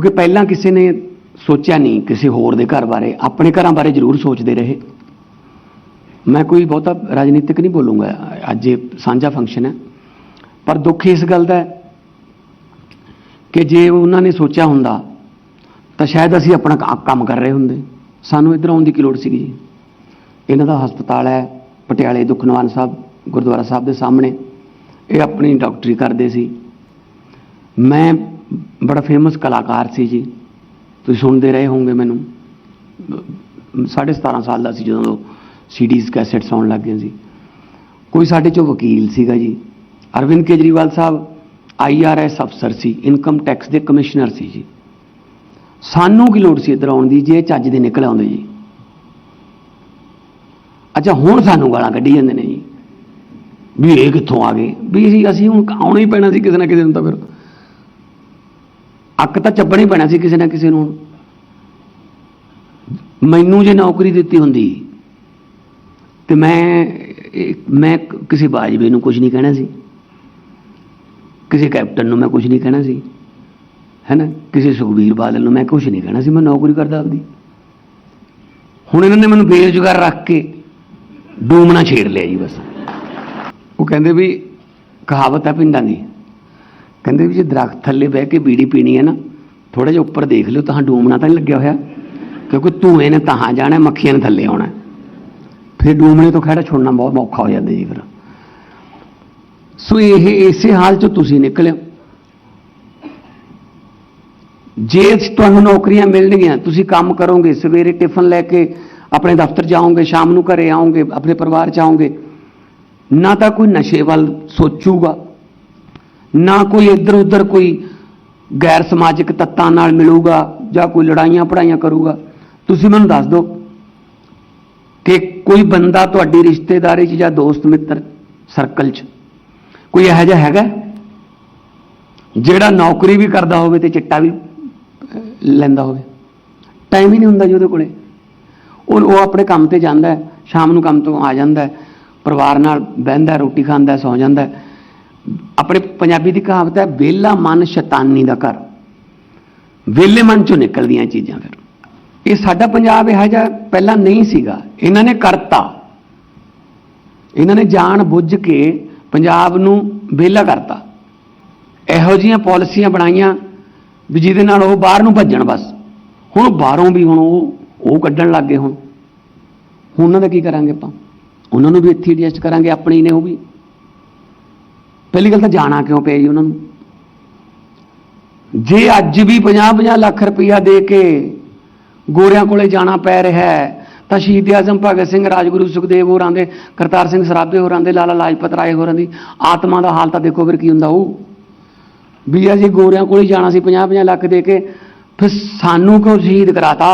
ਕਿਉਂਕਿ ਪਹਿਲਾਂ ਕਿਸੇ ਨੇ ਸੋਚਿਆ ਨਹੀਂ ਕਿਸੇ ਹੋਰ ਦੇ ਘਰ ਬਾਰੇ, ਆਪਣੇ ਘਰਾਂ ਬਾਰੇ ਜ਼ਰੂਰ ਸੋਚਦੇ ਰਹੇ। ਮੈਂ ਕੋਈ ਬਹੁਤਾ ਰਾਜਨੀਤਿਕ ਨਹੀਂ ਬੋਲੂੰਗਾ, ਅੱਜ ਇਹ ਸਾਂਝਾ ਫੰਕਸ਼ਨ ਹੈ। ਪਰ ਦੁੱਖ ਇਸ ਗੱਲ ਦਾ ਕਿ ਜੇ ਉਹਨਾਂ ਨੇ ਸੋਚਿਆ ਹੁੰਦਾ, ਤਾਂ ਸ਼ਾਇਦ ਅਸੀਂ ਆਪਣਾ ਕੰਮ ਕਰ ਰਹੇ ਹੁੰਦੇ। ਸਾਨੂੰ ਇੱਧਰ ਆਉਣ ਦੀ ਕੀ ਲੋੜ ਸੀਗੀ ਜੀ? ਇਹਨਾਂ ਦਾ ਹਸਪਤਾਲ ਹੈ, ਪਟਿਆਲੇ ਦੁਖਨਿਵਾਰਨ ਸਾਹਿਬ, ਗੁਰਦੁਆਰਾ ਸਾਹਿਬ ਦੇ ਸਾਹਮਣੇ। ਇਹ ਆਪਣੀ ਡਾਕਟਰੀ ਕਰਦੇ ਸੀ। ਮੈਂ ਬੜਾ ਫੇਮਸ ਕਲਾਕਾਰ ਸੀ ਜੀ। ਤੁਸੀਂ ਸੁਣਦੇ ਰਹੇ ਹੋਵੋਗੇ ਮੈਨੂੰ। ਅਹ ਸਾਢੇ 17 ਸਾਲ ਦਾ ਸੀ ਜਦੋਂ ਸੀਡੀਜ਼ ਕੈਸੇਟਸ ਆਉਣ ਲੱਗ ਗਏ ਸੀ। ਕੋਈ ਸਾਡੇ ਚੋਂ ਵਕੀਲ ਸੀਗਾ ਜੀ। ਅਰਵਿੰਦ ਕੇਜਰੀਵਾਲ ਸਾਹਿਬ ਆਈਆਰਐਸ ਅਫਸਰ ਸੀ ਇਨਕਮ ਟੈਕਸ ਦੇ ਕਮਿਸ਼ਨਰ ਸੀ ਜੀ। ਸਾਨੂੰ ਕੀ ਲੋੜ ਸੀ ਇੱਧਰ ਆਉਣ ਦੀ, ਜੇ ਇਹ ਚੱਜ ਦੇ ਨਿਕਲ ਆਉਂਦੇ ਜੀ। ਅੱਛਾ, ਹੁਣ ਸਾਨੂੰ ਗਾਲਾਂ ਕੱਢੀ ਜਾਂਦੇ ਨੇ ਜੀ। ਵੀ ਇਹ ਕਿੱਥੋਂ ਆ ਗਏ? ਵੀ ਅਸੀਂ ਹੁਣ ਆਉਣਾ ਹੀ ਪੈਣਾ ਸੀ ਕਿਸੇ ਨਾ ਕਿਸੇ ਨੂੰ ਤਾਂ ਫਿਰ। ਅੱਕ ਤਾਂ ਚੱਬਣਾ ਹੀ ਪੈਣਾ ਸੀ ਕਿਸੇ ਨਾ ਕਿਸੇ ਨੂੰ। ਮੈਨੂੰ ਜੇ ਨੌਕਰੀ ਦਿੱਤੀ ਹੁੰਦੀ, ਤੇ ਮੈਂ ਮੈਂ ਕਿਸੇ ਬਾਜਵੇ ਨੂੰ ਕੁਝ ਨਹੀਂ ਕਹਿਣਾ ਸੀ। ਕਿਸੇ ਕੈਪਟਨ ਨੂੰ ਮੈਂ ਕੁਝ ਨਹੀਂ ਕਹਿਣਾ ਸੀ। ਹੈਨਾ? ਕਿਸੇ ਸੁਖਬੀਰ ਬਾਦਲ ਨੂੰ ਮੈਂ ਕੁਝ ਨਹੀਂ ਕਹਿਣਾ ਸੀ। ਮੈਂ ਨੌਕਰੀ ਕਰਦਾ ਆਪਦੀ। ਹੁਣ ਇਹਨਾਂ ਨੇ ਮੈਨੂੰ ਬੇਰੁਜ਼ਗਾਰ ਰੱਖ ਕੇ ਡੂਮਣਾ ਛੇੜ ਲਿਆ ਜੀ ਬਸ। ਉਹ ਕਹਿੰਦੇ ਵੀ ਕਹਾਵਤ ਹੈ ਪਿੰਡਾਂ ਦੀ। ਕਹਿੰਦੇ ਵੀ ਜੇ ਦਰਖਤ ਥੱਲੇ ਬਹਿ ਕੇ ਬੀੜੀ ਪੀਣੀ ਹੈ ਨਾ ਥੋੜਾ ਜਿਹਾ ਉੱਪਰ ਦੇਖ ਲਿਓ, ਤਾਂ ਡੂਮਣਾ ਤਾਂ ਨਹੀਂ ਲੱਗਿਆ ਹੋਇਆ। ਕਿਉਂਕਿ ਧੂਏ ਨੇ ਤਾਂ ਜਾਣਾ, ਮੱਖੀਆਂ ਨੇ ਥੱਲੇ ਆਉਣਾ। ਫਿਰ ਡੂਮਣੇ ਤੋਂ ਖੜਾ ਛੁੱਟਣਾ ਬਹੁਤ ਔਖਾ ਹੋ ਜਾਂਦਾ ਜੀ ਫਿਰ। ਸੋ ਇਹ ਇਸੇ ਹਾਲ ਚੋਂ ਤੁਸੀਂ ਨਿਕਲਿਓ। ਜੇ ਤੁਹਾਨੂੰ ਨੌਕਰੀਆਂ ਮਿਲਣਗੀਆਂ, ਤੁਸੀਂ ਕੰਮ ਕਰੋਗੇ, ਸਵੇਰੇ ਟਿਫਨ ਲੈ ਕੇ ਆਪਣੇ ਦਫ਼ਤਰ ਜਾਓਗੇ, ਸ਼ਾਮ ਨੂੰ ਘਰੇ ਆਓਗੇ, ਆਪਣੇ ਪਰਿਵਾਰ ਚ ਆਓਗੇ, ਨਾ ਤਾਂ ਕੋਈ ਨਸ਼ੇ ਵੱਲ ਸੋਚੂਗਾ। ਨਾ ਕੋਈ ਇੱਧਰ ਉੱਧਰ ਕੋਈ ਗੈਰ ਸਮਾਜਿਕ ਤੱਤਾਂ ਨਾਲ ਮਿਲੂਗਾ ਜਾਂ ਕੋਈ ਲੜਾਈਆਂ ਪੜਾਈਆਂ ਕਰੂਗਾ। ਤੁਸੀਂ ਮੈਨੂੰ ਦੱਸ ਦਿਓ ਕਿ ਕੋਈ ਬੰਦਾ ਤੁਹਾਡੀ ਰਿਸ਼ਤੇਦਾਰੀ 'ਚ ਜਾਂ ਦੋਸਤ ਮਿੱਤਰ ਸਰਕਲ 'ਚ ਕੋਈ ਇਹੋ ਜਿਹਾ ਹੈਗਾ? ਜਿਹੜਾ ਨੌਕਰੀ ਵੀ ਕਰਦਾ ਹੋਵੇ ਤੇ ਚਿੱਟਾ ਵੀ ਲੈਂਦਾ ਹੋਵੇ। ਟਾਈਮ ਹੀ ਨਹੀਂ ਹੁੰਦਾ ਜੀ ਉਹਦੇ ਕੋਲੇ। ਉਹ ਉਹ ਆਪਣੇ ਕੰਮ ਤੇ ਜਾਂਦਾ ਹੈ ਸ਼ਾਮ ਨੂੰ ਕੰਮ ਤੋਂ ਆ ਜਾਂਦਾ ਹੈ ਪਰਿਵਾਰ ਨਾਲ ਬਹਿੰਦਾ ਰੋਟੀ ਖਾਂਦਾ ਹੈ, ਸੌ ਜਾਂਦਾ ਹੈ। ਆਪਣੇ ਪੰਜਾਬੀ ਦੀ ਕਹਾਵਤ ਹੈ, ਵਿਹਲਾ ਮਨ ਸ਼ੈਤਾਨੀ ਦਾ ਘਰ। ਵਿਹਲੇ ਮਨ ਚੋਂ ਨਿਕਲਦੀਆਂ ਚੀਜ਼ਾਂ ਫਿਰ। ਇਹ ਸਾਡਾ ਪੰਜਾਬ ਇਹੋ ਜਿਹਾ ਪਹਿਲਾਂ ਨਹੀਂ ਸੀਗਾ। ਇਹਨਾਂ ਨੇ ਕਰਤਾ। ਇਹਨਾਂ ਨੇ ਜਾਣ ਬੁੱਝ ਕੇ ਪੰਜਾਬ ਨੂੰ ਵਿਹਲਾ ਕਰਤਾ। ਇਹੋ ਜੀਆਂ ਪਾਲਿਸੀਆਂ ਬਣਾਈਆਂ ਵੀ ਜਿਹਦੇ ਨਾਲ ਉਹ ਬਾਹਰ ਨੂੰ ਭੱਜਣ ਬਸ। ਹੁਣ ਬਾਹਰੋਂ ਵੀ ਹੁਣ ਉਹ ਉਹ ਕੱਢਣ ਲੱਗ ਗਏ ਹੁਣ। ਹੁਣ ਉਹਨਾਂ ਦਾ ਕੀ ਕਰਾਂਗੇ ਆਪਾਂ? ਉਹਨਾਂ ਨੂੰ ਵੀ ਇੱਥੇ ਐਡਜਸਟ ਕਰਾਂਗੇ, ਆਪਣੇ ਹੀ ਨੇ ਉਹ ਵੀ। ਪਹਿਲੀ ਗੱਲ ਤਾਂ ਜਾਣਾ ਕਿਉਂ ਪਿਆ ਜੀ ਉਹਨਾਂ ਨੂੰ? ਜੇ ਅੱਜ ਵੀ 50-50 ਲੱਖ ਰੁਪਈਆ ਦੇ ਕੇ ਗੋਰਿਆਂ ਕੋਲੇ ਜਾਣਾ ਪੈ ਰਿਹਾ ਹੈ, ਤਾਂ ਸ਼ਹੀਦ ਆਜ਼ਮ ਭਗਤ ਸਿੰਘ, ਰਾਜਗੁਰੂ ਸੁਖਦੇਵ ਹੋਰਾਂ ਦੇ, ਕਰਤਾਰ ਸਿੰਘ ਸਰਾਭੇ ਹੋਰਾਂ ਦੇ, ਲਾਲਾ ਲਾਜਪਤ ਰਾਏ ਹੋਰਾਂ ਦੀ ਆਤਮਾ ਦਾ ਹਾਲ ਤਾਂ ਦੇਖੋ ਫਿਰ ਕੀ ਹੁੰਦਾ ਉਹ। ਵੀ ਅਸੀਂ ਗੋਰਿਆਂ ਕੋਲੇ ਜਾਣਾ ਸੀ 50-50 ਲੱਖ ਦੇ ਕੇ, ਫਿਰ ਸਾਨੂੰ ਕਿਉਂ ਸ਼ਹੀਦ ਕਰਾਤਾ?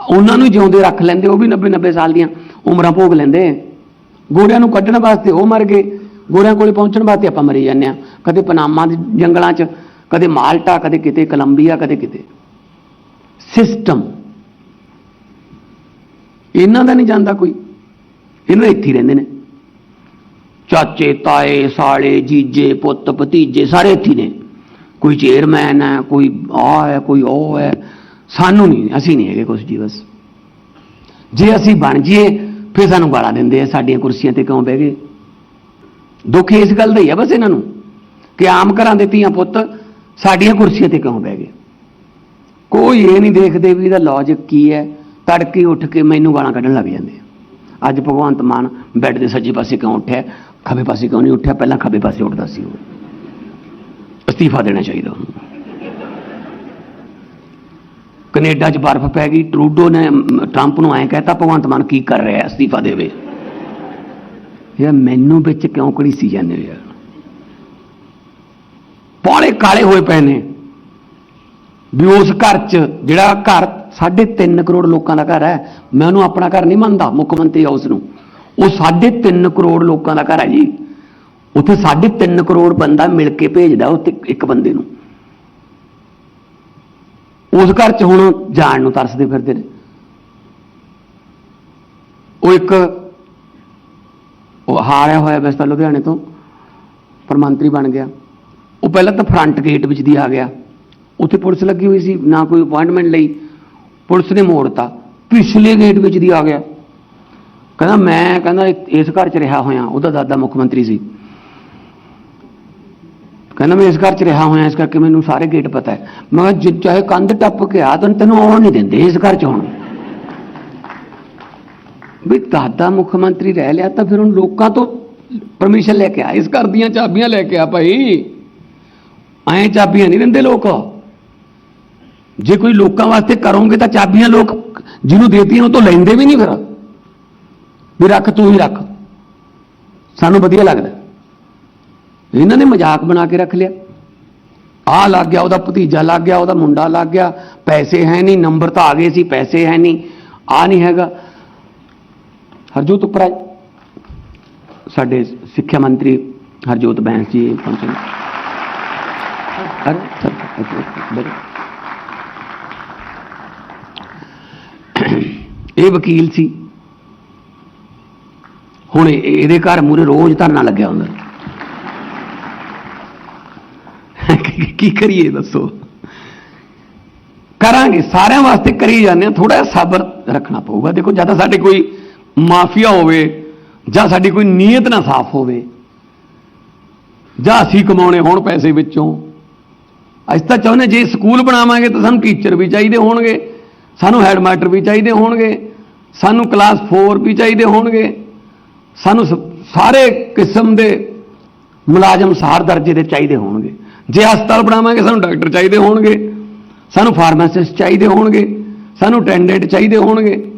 ਉਹਨਾਂ ਨੂੰ ਜਿਉਂਦੇ ਰੱਖ ਲੈਂਦੇ, ਉਹ ਵੀ 90-90 ਸਾਲ ਦੀਆਂ ਉਮਰਾਂ ਭੋਗ ਲੈਂਦੇ। ਗੋਰਿਆਂ ਨੂੰ ਕੱਢਣ ਵਾਸਤੇ ਉਹ ਮਰ ਗਏ। ਗੋਰਿਆਂ ਕੋਲੇ ਪਹੁੰਚਣ ਵਾਸਤੇ ਆਪਾਂ ਮਰੀ ਜਾਂਦੇ ਆ ਕਦੇ ਪਨਾਮਾ ਦੇ ਜੰਗਲਾਂ 'ਚ, ਕਦੇ ਮਾਲਟਾ, ਕਦੇ ਕਿਤੇ ਕੋਲੰਬੀਆ, ਕਦੇ ਕਿਤੇ। ਸਿਸਟਮ ਇਹਨਾਂ ਦਾ ਨਹੀਂ ਜਾਂਦਾ ਕੋਈ। ਇਹਨਾਂ ਇੱਥੇ ਹੀ ਰਹਿੰਦੇ ਨੇ। ਚਾਚੇ, ਤਾਏ, ਸਾਲੇ, ਜੀਜੇ, ਪੁੱਤ, ਭਤੀਜੇ ਸਾਰੇ ਇੱਥੇ ਨੇ। ਕੋਈ ਚੇਅਰਮੈਨ ਹੈ, ਕੋਈ ਆ ਹੈ, ਕੋਈ ਉਹ ਹੈ। ਸਾਨੂੰ ਨਹੀਂ, ਅਸੀਂ ਨਹੀਂ ਹੈਗੇ ਕੁਛ ਜੀ, ਬਸ। ਜੇ ਅਸੀਂ ਬਣ ਜਾਈਏ, ਫਿਰ ਸਾਨੂੰ ਗਾਲਾਂ ਦਿੰਦੇ ਆ, ਸਾਡੀਆਂ ਕੁਰਸੀਆਂ ਤੇ ਕਿਉਂ ਬਹਿ ਗਏ? ਦੁੱਖ ਇਸ ਗੱਲ ਦਾ ਹੀ ਹੈ ਬਸ ਇਹਨਾਂ ਨੂੰ ਕਿ ਆਮ ਘਰਾਂ ਦੇ ਧੀਆਂ ਪੁੱਤ ਸਾਡੀਆਂ ਕੁਰਸੀਆਂ ਤੇ ਕਿਉਂ ਬਹਿ ਗਏ? ਕੋਈ ਇਹ ਨਹੀਂ ਦੇਖਦੇ ਵੀ ਇਹਦਾ ਲੌਜਿਕ ਕੀ ਹੈ? ਤੜਕੇ ਉੱਠ ਕੇ ਮੈਨੂੰ ਗਾਲਾਂ ਕੱਢਣ ਲੱਗ ਜਾਂਦੇ ਅੱਜ ਭਗਵੰਤ ਮਾਨ ਬੈੱਡ ਦੇ ਸੱਜੇ ਪਾਸੇ ਕਿਉਂ ਉੱਠਿਆ? ਖੱਬੇ ਪਾਸੇ ਕਿਉਂ ਨਹੀਂ ਉੱਠਿਆ? ਪਹਿਲਾਂ ਖੱਬੇ ਪਾਸੇ ਉੱਠਦਾ ਸੀ ਉਹ। ਅਸਤੀਫਾ ਦੇਣਾ ਚਾਹੀਦਾ ਉਹਨੂੰ। ਕੈਨੇਡਾ 'ਚ ਬਰਫ਼ ਪੈ ਗਈ, ਟਰੂਡੋ ਨੇ ਟਰੰਪ ਨੂੰ ਐਂ ਕਹਿਤਾ, ਭਗਵੰਤ ਮਾਨ ਕੀ ਕਰ ਰਿਹਾ ਅਸਤੀਫਾ ਦੇਵੇ। ਯਾਰ ਮੈਨੂੰ ਵਿੱਚ ਕਿਉਂ ਘੜੀਸੀ ਜਾਂਦੇ ਹੋ ਯਾਰ? ਪੌਲੇ ਕਾਲੇ ਹੋਏ ਪਏ ਨੇ। ਵੀ ਉਸ ਘਰ 'ਚ ਜਿਹੜਾ ਘਰ 3.5 ਕਰੋੜ ਲੋਕਾਂ ਦਾ ਘਰ ਹੈ, ਮੈਂ ਉਹਨੂੰ ਆਪਣਾ ਘਰ ਨਹੀਂ ਮੰਨਦਾ, ਮੁੱਖ ਮੰਤਰੀ ਹਾਊਸ ਨੂੰ ਉਹ 3.5 ਕਰੋੜ ਲੋਕਾਂ ਦਾ ਘਰ ਹੈ ਜੀ। ਉੱਥੇ 3.5 ਕਰੋੜ ਬੰਦਾ ਮਿਲ ਕੇ ਭੇਜਦਾ ਉੱਥੇ ਇੱਕ ਬੰਦੇ ਨੂੰ। ਉਸ ਘਰ 'ਚ ਹੁਣ ਜਾਣ ਨੂੰ ਤਰਸਦੇ ਫਿਰਦੇ ਨੇ। ਉਹ ਇੱਕ ਉਹ ਹਾਰਿਆ ਹੋਇਆ ਵੈਸੇ ਤਾਂ ਲੁਧਿਆਣੇ ਤੋਂ ਪਰ ਮੰਤਰੀ ਬਣ ਗਿਆ। ਉਹ ਪਹਿਲਾਂ ਤਾਂ ਫਰੰਟ ਗੇਟ ਵਿੱਚ ਦੀ ਆ ਗਿਆ। ਉੱਥੇ ਪੁਲਿਸ ਲੱਗੀ ਹੋਈ ਸੀ, ਨਾ ਕੋਈ ਅਪਾਇੰਟਮੈਂਟ ਲਈ। ਪੁਲਿਸ ਨੇ ਮੋੜਤਾ। ਪਿਛਲੇ ਗੇਟ ਵਿੱਚ ਦੀ ਆ ਗਿਆ। ਕਹਿੰਦਾ, ਮੈਂ ਕਹਿੰਦਾ, ਇਸ ਘਰ 'ਚ ਰਿਹਾ ਹੋਇਆ। ਉਹਦਾ ਦਾਦਾ ਮੁੱਖ ਮੰਤਰੀ ਸੀ। ਕਹਿੰਦਾ, ਮੈਂ ਇਸ ਘਰ 'ਚ ਰਿਹਾ ਹੋਇਆ, ਇਸ ਕਰਕੇ ਮੈਨੂੰ ਸਾਰੇ ਗੇਟ ਪਤਾ ਹੈ। ਮੈਂ ਕਿਹਾ ਚਾਹੇ ਕੰਧ ਟੱਪ ਕੇ ਆ, ਤੈਨੂੰ ਤੈਨੂੰ ਆਉਣ ਨਹੀਂ ਦਿੰਦੇ ਇਸ ਘਰ 'ਚ ਹੁਣ। ਵੀ ਦਾਦਾ ਮੁੱਖ ਮੰਤਰੀ ਰਹਿ ਲਿਆ ਤਾਂ ਫਿਰ ਹੁਣ ਲੋਕਾਂ ਤੋਂ ਪਰਮਿਸ਼ਨ ਲੈ ਕੇ ਆ, ਇਸ ਘਰ ਦੀਆਂ ਚਾਬੀਆਂ ਲੈ ਕੇ ਆ ਭਾਈ। ਐਂ ਚਾਬੀਆਂ ਨਹੀਂ ਦਿੰਦੇ ਲੋਕ। ਜੇ ਕੋਈ ਲੋਕਾਂ ਵਾਸਤੇ ਕਰੋਗੇ ਤਾਂ ਚਾਬੀਆਂ ਲੋਕ ਜਿਹਨੂੰ ਦੇਤੀਆਂ ਉਹ ਤੋਂ ਲੈਂਦੇ ਵੀ ਨਹੀਂ ਫਿਰ। ਵੀ ਰੱਖ, ਤੂੰ ਹੀ ਰੱਖ। ਸਾਨੂੰ ਵਧੀਆ ਲੱਗਦਾ। ਇਹਨਾਂ ਨੇ ਮਜ਼ਾਕ ਬਣਾ ਕੇ ਰੱਖ ਲਿਆ। ਆ ਲੱਗ ਗਿਆ, ਉਹਦਾ ਭਤੀਜਾ ਲੱਗ ਗਿਆ, ਉਹਦਾ ਮੁੰਡਾ ਲੱਗ ਗਿਆ। ਪੈਸੇ ਹੈ ਨਹੀਂ, ਨੰਬਰ ਤਾਂ ਆ ਗਏ ਸੀ, ਪੈਸੇ ਹੈ ਨਹੀਂ। ਆ ਨਹੀਂ ਹੈਗਾ। ਹਰਜੋਤ ਉਪਰਾ ਸਾਡੇ ਸਿੱਖਿਆ ਮੰਤਰੀ ਹਰਜੋਤ ਬੈਂਸ ਜੀ ਪਹੁੰਚੇ ਇਹ ਵਕੀਲ ਸੀ। ਹੁਣ ਇਹਦੇ ਘਰ ਮੂਰੇ ਰੋਜ਼ ਧਰਨਾ ਲੱਗਿਆ ਹੁੰਦਾ। ਕੀ- ਕਰੀਏ ਦੱਸੋ? ਕਰਾਂਗੇ, ਸਾਰਿਆਂ ਵਾਸਤੇ ਕਰੀ ਜਾਂਦੇ ਆ ਥੋੜਾ ਸਬਰ ਰੱਖਣਾ ਪਊਗਾ। ਦੇਖੋ, ਜਦ ਸਾਡੇ ਕੋਈ ਮਾਫੀਆ ਹੋਵੇ ਜਾਂ ਸਾਡੀ ਕੋਈ ਨੀਅਤ ਨਾ ਸਾਫ਼ ਹੋਵੇ, ਜਾਂ ਅਸੀਂ ਕਮਾਉਣੇ ਹੋਣ ਪੈਸੇ ਵਿੱਚੋਂ। ਅਸੀਂ ਤਾਂ ਚਾਹੁੰਦੇ ਜੇ ਸਕੂਲ ਬਣਾਵਾਂਗੇ ਤਾਂ ਸਾਨੂੰ ਟੀਚਰ ਵੀ ਚਾਹੀਦੇ ਹੋਣਗੇ, ਸਾਨੂੰ ਹੈਡਮਾਸਟਰ ਵੀ ਚਾਹੀਦੇ ਹੋਣਗੇ, ਸਾਨੂੰ ਕਲਾਸ 4 ਵੀ ਚਾਹੀਦੇ ਹੋਣਗੇ, ਸਾਨੂੰ ਸ- ਸਾਰੇ ਕਿਸਮ ਦੇ ਮੁਲਾਜ਼ਮ ਸਾਰ ਦਰਜੇ ਦੇ ਚਾਹੀਦੇ ਹੋਣਗੇ। ਜੇ ਹਸਪਤਾਲ ਬਣਾਵਾਂਗੇ ਸਾਨੂੰ ਡਾਕਟਰ ਚਾਹੀਦੇ ਹੋਣਗੇ, ਸਾਨੂੰ ਫਾਰਮਾਸਿਸਟ ਚਾਹੀਦੇ ਹੋਣਗੇ, ਸਾਨੂੰ ਅਟੈਂਡੈਂਟ ਚਾਹੀਦੇ ਹੋਣਗੇ।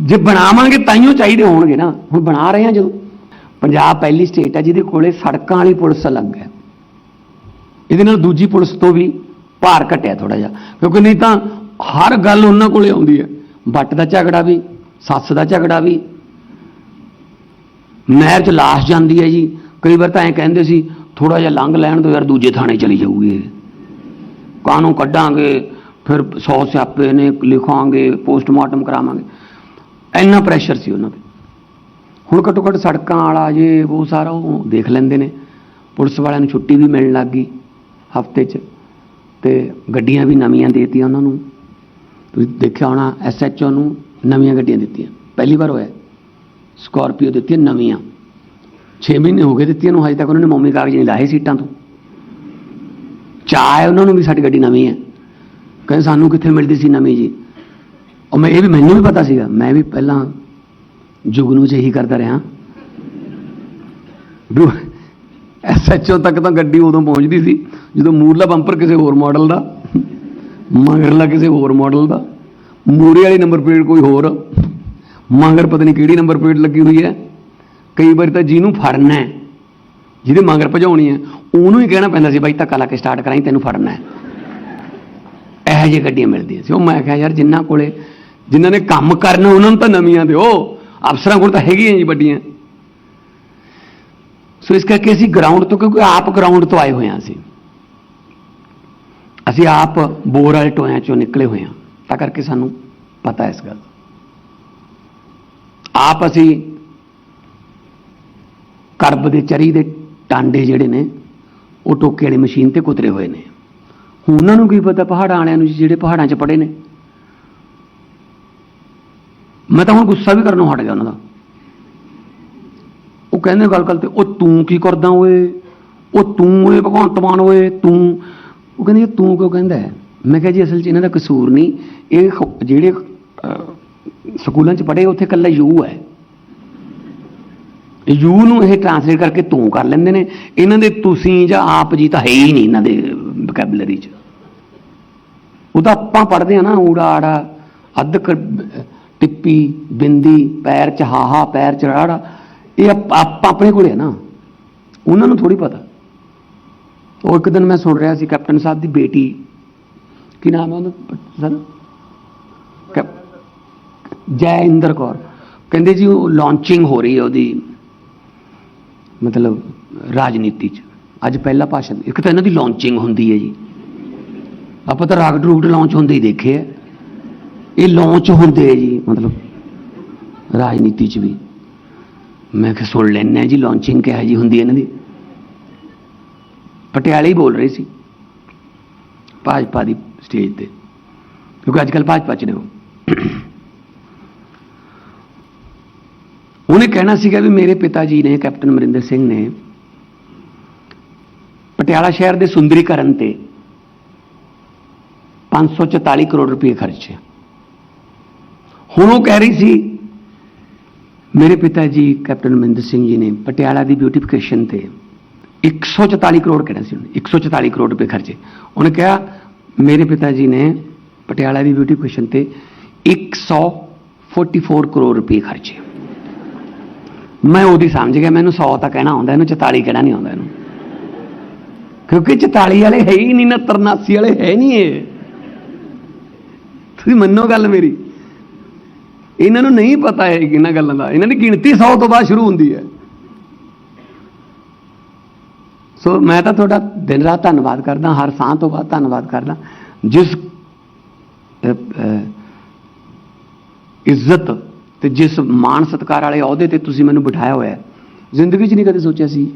ਜੇ ਬਣਾਵਾਂਗੇ ਤਾਈਓ ਚਾਹੀਦੇ ਹੋਣਗੇ ਨਾ। ਹੁਣ ਬਣਾ ਰਹੇ ਹਾਂ ਜਦੋਂ। ਪੰਜਾਬ ਪਹਿਲੀ ਸਟੇਟ ਹੈ, ਜਿਹਦੇ ਕੋਲੇ ਸੜਕਾਂ ਵਾਲੀ ਪੁਲਿਸ ਅਲੱਗ ਹੈ। ਇਹਦੇ ਨਾਲ ਦੂਜੀ ਪੁਲਿਸ ਤੋਂ ਵੀ ਭਾਰ ਘਟਿਆ ਥੋੜਾ ਜਿਹਾ। ਕਿਉਂਕਿ ਨਹੀਂ ਤਾਂ ਹਰ ਗੱਲ ਉਹਨਾਂ ਕੋਲੇ ਆਉਂਦੀ ਹੈ। ਬੱਟ ਦਾ ਝਗੜਾ ਵੀ, ਸੱਸ ਦਾ ਝਗੜਾ ਵੀ। ਨਹਿਰ 'ਚ ਲਾਸ਼ ਜਾਂਦੀ ਹੈ ਜੀ। ਕਈ ਵਾਰ ਤਾਂ ਐਂ ਕਹਿੰਦੇ ਸੀ ਥੋੜਾ ਜਿਹਾ ਲੰਘ ਲੈਣ ਤੋਂ ਯਾਰ, ਦੂਜੇ ਥਾਣੇ ਚਲੀ ਜਾਊਗੀ ਇਹ। ਕਾਨੂੰ ਕੱਢਾਂਗੇ? ਫਿਰ 100 ਸਿਆਪੇ ਨੇ, ਲਿਖਾਂਗੇ, ਪੋਸਟਮਾਰਟਮ ਕਰਾਵਾਂਗੇ। ਇੰਨਾ ਪ੍ਰੈਸ਼ਰ ਸੀ ਉਹਨਾਂ ਤੇ। ਹੁਣ ਘੱਟੋ ਘੱਟ ਸੜਕਾਂ ਵਾਲਾ ਜੇ ਉਹ ਸਾਰਾ ਉਹ ਦੇਖ ਲੈਂਦੇ ਨੇ। ਪੁਲਿਸ ਵਾਲਿਆਂ ਨੂੰ ਛੁੱਟੀ ਵੀ ਮਿਲਣ ਲੱਗ ਗਈ ਹਫ਼ਤੇ 'ਚ ਤੇ ਗੱਡੀਆਂ ਵੀ ਨਵੀਆਂ ਦੇਤੀਆਂ ਉਹਨਾਂ ਨੂੰ। ਤੁਸੀਂ ਦੇਖਿਆ ਹੋਣਾ ਐਸਐਚਓ ਨੂੰ ਨਵੀਆਂ ਗੱਡੀਆਂ ਦਿੱਤੀਆਂ। ਪਹਿਲੀ ਵਾਰ ਹੋਇਆ। ਸਕਾਰਪੀਓ ਦਿੱਤੀਆਂ ਨਵੀਆਂ। 6 ਮਹੀਨੇ ਹੋ ਗਏ ਦਿੱਤੀਆਂ ਨੂੰ, ਹਜੇ ਤੱਕ ਉਹਨਾਂ ਨੇ ਮੌਮੀ ਕਾਗਜ਼ ਨਹੀਂ ਲਾਏ ਸੀਟਾਂ ਤੋਂ। ਚਾਹ ਹੈ ਉਹਨਾਂ ਨੂੰ ਵੀ ਸਾਡੀ ਗੱਡੀ ਨਵੀਂ ਹੈ। ਕਹਿੰਦੇ ਸਾਨੂੰ ਕਿੱਥੇ ਮਿਲਦੀ ਸੀ ਨਵੀਂ ਜੀ? ਉਹ ਮੈਂ ਇਹ ਵੀ ਮੈਨੂੰ ਵੀ ਪਤਾ ਸੀਗਾ, ਮੈਂ ਵੀ ਪਹਿਲਾਂ ਜੁਗਨੂ 'ਚ ਇਹੀ ਕਰਦਾ ਰਿਹਾ। ਐਸਐਚਓ ਤੱਕ ਤਾਂ ਗੱਡੀ ਉਦੋਂ ਪਹੁੰਚਦੀ ਸੀ, ਜਦੋਂ ਮੂਰਲਾ ਬੰਪਰ ਕਿਸੇ ਹੋਰ ਮਾਡਲ ਦਾ, ਮਗਰਲਾ ਕਿਸੇ ਹੋਰ ਮਾਡਲ ਦਾ ਮੂਰੇ ਵਾਲੀ ਨੰਬਰ ਪਲੇਟ ਕੋਈ ਹੋਰ, ਮਗਰ ਪਤਾ ਨਹੀਂ ਕਿਹੜੀ ਨੰਬਰ ਪਲੇਟ ਲੱਗੀ ਹੋਈ ਹੈ। ਕਈ ਵਾਰ ਤਾਂ ਜਿਹਨੂੰ ਫੜਨਾ ਹੈ, ਜਿਹਦੇ ਮਗਰ ਭਜਾਉਣੀ ਹੈ, ਉਹਨੂੰ ਹੀ ਕਹਿਣਾ ਪੈਂਦਾ ਸੀ, ਬਾਈ ਧੱਕਾ ਲਾ ਕੇ ਸਟਾਰਟ ਕਰਾਈ, ਤੈਨੂੰ ਫੜਨਾ ਹੈ। ਇਹੋ ਜਿਹੀ ਗੱਡੀਆਂ ਮਿਲਦੀਆਂ ਸੀ। ਉਹ ਮੈਂ ਕਿਹਾ, ਯਾਰ ਜਿਨ੍ਹਾਂ ਕੋਲੇ ਜਿਨ੍ਹਾਂ ਨੇ ਕੰਮ ਕਰਨਾ, ਉਹਨਾਂ ਨੂੰ ਤਾਂ ਨਵੀਆਂ ਦਿਓ। ਅਫਸਰਾਂ ਕੋਲ ਤਾਂ ਹੈਗੀਆਂ ਜੀ ਵੱਡੀਆਂ। ਸੋ ਇਸ ਕਰਕੇ ਅਸੀਂ ਗਰਾਊਂਡ ਤੋਂ, ਕਿਉਂਕਿ ਆਪ ਗਰਾਊਂਡ ਤੋਂ ਆਏ ਹੋਏ ਹਾਂ ਅਸੀਂ। ਅਸੀਂ ਆਪ ਬੋਰ ਵਾਲੇ ਟੋਇਆਂ ਚੋਂ ਨਿਕਲੇ ਹੋਏ ਹਾਂ। ਤਾਂ ਕਰਕੇ ਸਾਨੂੰ ਪਤਾ ਇਸ ਗੱਲ ਆਪ ਅਸੀਂ ਕਰਬ ਦੇ, ਚਰੀ ਦੇ ਟਾਂਡੇ ਜਿਹੜੇ ਨੇ, ਉਹ ਟੋਕੇ ਵਾਲੀ ਮਸ਼ੀਨ ਤੇ ਕੁਤਰੇ ਹੋਏ ਨੇ। ਉਹਨਾਂ ਨੂੰ ਕੀ ਪਤਾ, ਪਹਾੜਾਂ ਵਾਲਿਆਂ ਨੂੰ ਜਿਹੜੇ ਪਹਾੜਾਂ 'ਚ ਪੜੇ ਨੇ। ਮੈਂ ਤਾਂ ਹੁਣ ਗੁੱਸਾ ਵੀ ਕਰਨੋਂ ਹਟ ਗਿਆ ਉਹਨਾਂ ਦਾ। ਉਹ ਕਹਿੰਦੇ ਗੱਲ ਗੱਲ ਤੇ, ਉਹ ਤੂੰ ਕੀ ਕਰਦਾ ਓਏ? ਉਹ ਤੂੰ ਓਏ, ਭਗਵੰਤ ਮਾਨ ਓਏ, ਤੂੰ। ਉਹ ਕਹਿੰਦੇ ਤੂੰ ਕਿਉਂ ਕਹਿੰਦਾ ਮੈਂ ਕਿਹਾ ਜੀ, ਅਸਲ 'ਚ ਇਹਨਾਂ ਦਾ ਕਸੂਰ ਨਹੀਂ। ਇਹ ਜਿਹੜੇ ਸਕੂਲਾਂ 'ਚ ਪੜ੍ਹੇ, ਉੱਥੇ ਕੱਲਾ ਯੂ ਹੈ। ਯੂ ਨੂੰ ਇਹ ਟ੍ਰਾਂਸਲੇਟ ਕਰਕੇ ਤੂੰ ਕਰ ਲੈਂਦੇ ਨੇ। ਇਹਨਾਂ ਦੇ ਤੁਸੀਂ ਜਾਂ ਆਪ ਜੀ ਤਾਂ ਹੈ ਹੀ ਨਹੀਂ ਇਹਨਾਂ ਦੇ ਵੋਕੈਬਲਰੀ 'ਚ। ਉਹ ਤਾਂ ਆਪਾਂ ਪੜ੍ਹਦੇ ਆ ਨਾ ਊੜਾ ਆੜਾ ਅੱਧ ਕ- ਟਿੱਪੀ, ਬਿੰਦੀ, ਪੈਰ ਚ ਹਾਹਾ, ਪੈਰ ਚ ਰਾੜਾ, ਇਹ ਆਪ ਆਪਣੇ ਕੋਲੇ ਹੈ ਨਾ। ਉਹਨਾਂ ਨੂੰ ਥੋੜੀ ਪਤਾ। ਉਹ ਇੱਕ ਦਿਨ ਮੈਂ ਸੁਣ ਰਿਹਾ ਸੀ ਕੈਪਟਨ ਸਾਹਿਬ ਦੀ ਬੇਟੀ। ਕੀ ਨਾਮ ਹੈ ਉਹਦਾ? ਸਰ? ਕੈਪ- ਜੈ ਇੰਦਰ ਕੌਰ। ਕਹਿੰਦੇ ਜੀ, ਉਹ ਲਾਂਚਿੰਗ ਹੋ ਰਹੀ ਹੈ ਉਹਦੀ, ਮਤਲਬ ਰਾਜਨੀਤੀ ਚ। ਅੱਜ ਪਹਿਲਾ ਭਾਸ਼ਣ। ਇੱਕ ਤਾਂ ਇਹਨਾਂ ਦੀ ਲਾਂਚਿੰਗ ਹੁੰਦੀ ਹੈ ਜੀ। ਆਪਾਂ ਤਾਂ ਰਾਗਟ ਰੂਟ ਲਾਂਚ ਹੁੰਦੇ ਹੀ ਦੇਖੇ ਆ। ਇਹ ਲਾਂਚ ਹੁੰਦੇ ਆ ਜੀ। ਮਤਲਬ ਰਾਜਨੀਤੀ ਚ ਵੀ। ਮੈਂ ਕਿਹਾ, ਸੁਣ ਲੈਣਾ ਜੀ ਲਾਂਚਿੰਗ ਕਿਹੋ ਜੀ ਹੁੰਦੀ ਇਹਨਾਂ ਦੀ। ਪਟਿਆਲੇ ਹੀ ਬੋਲ ਰਹੇ ਸੀ, ਭਾਜਪਾ ਦੀ ਸਟੇਜ ਤੇ। ਕਿਉਂਕਿ ਅੱਜ ਕੱਲ੍ਹ ਭਾਜਪਾ ਚ ਨੇ ਉਹ। ਉਹਨੇ ਕਹਿਣਾ ਸੀਗਾ ਵੀ ਮੇਰੇ ਪਿਤਾ ਜੀ ਨੇ, ਕੈਪਟਨ ਅਮਰਿੰਦਰ ਸਿੰਘ ਨੇ ਪਟਿਆਲਾ ਸ਼ਹਿਰ ਦੇ ਸੁੰਦਰੀਕਰਨ ਤੇ 544 ਕਰੋੜ ਰੁਪਏ ਖਰਚੇ। ਹੁਣ ਉਹ ਕਹਿ ਰਹੀ ਸੀ, ਮੇਰੇ ਪਿਤਾ ਜੀ ਕੈਪਟਨ ਅਮਰਿੰਦਰ ਸਿੰਘ ਜੀ ਨੇ ਪਟਿਆਲਾ ਦੀ ਬਿਊਟੀਫਿਕੇਸ਼ਨ ਤੇ 144 ਕਰੋੜ ਕਹਿਣਾ ਸੀ ਉਹਨੇ? 144 ਕਰੋੜ ਰੁਪਏ ਖਰਚੇ। ਉਹਨੇ ਕਿਹਾ, ਮੇਰੇ ਪਿਤਾ ਜੀ ਨੇ ਪਟਿਆਲਾ ਦੀ ਬਿਊਟੀਫਿਕੇਸ਼ਨ ਤੇ 144 ਕਰੋੜ ਰੁਪਏ ਖਰਚੇ। ਮੈਂ ਉਹਦੀ ਸਮਝ ਗਿਆ, ਮੈਨੂੰ 100 ਤਾਂ ਕਹਿਣਾ ਆਉਂਦਾ, ਇਹਨੂੰ 44 ਕਹਿਣਾ ਨਹੀਂ ਆਉਂਦਾ ਇਹਨੂੰ। ਕਿਉਂਕਿ 44 ਵਾਲੇ ਹੈ ਹੀ ਨਹੀਂ 69 89 ਵਾਲੇ ਹੈ ਨਹੀਂ ਇਹ। ਤੁਸੀਂ ਮੰਨੋ ਗੱਲ ਮੇਰੀ। ਇਹਨਾਂ ਨੂੰ ਨਹੀਂ ਪਤਾ ਹੈ ਇਹਨਾਂ ਗੱਲਾਂ ਦਾ। ਇਹਨਾਂ ਦੀ ਗਿਣਤੀ 100 ਤੋਂ ਬਾਅਦ ਸ਼ੁਰੂ ਹੁੰਦੀ ਹੈ। ਸੋ ਮੈਂ ਤਾਂ ਤੁਹਾਡਾ ਦਿਨ ਰਾਤ ਧੰਨਵਾਦ ਕਰਦਾ, ਹਰ ਸਾਹ ਤੋਂ ਬਾਅਦ ਧੰਨਵਾਦ ਕਰਦਾ। ਜਿਸ ਇੱਜ਼ਤ ਤੇ ਜਿਸ ਮਾਣ ਸਤਿਕਾਰ ਵਾਲੇ ਅਹੁਦੇ ਤੇ ਤੁਸੀਂ ਮੈਨੂੰ ਬਿਠਾਇਆ ਹੋਇਆ ਜ਼ਿੰਦਗੀ 'ਚ ਨਹੀਂ ਕਦੇ ਸੋਚਿਆ ਸੀ?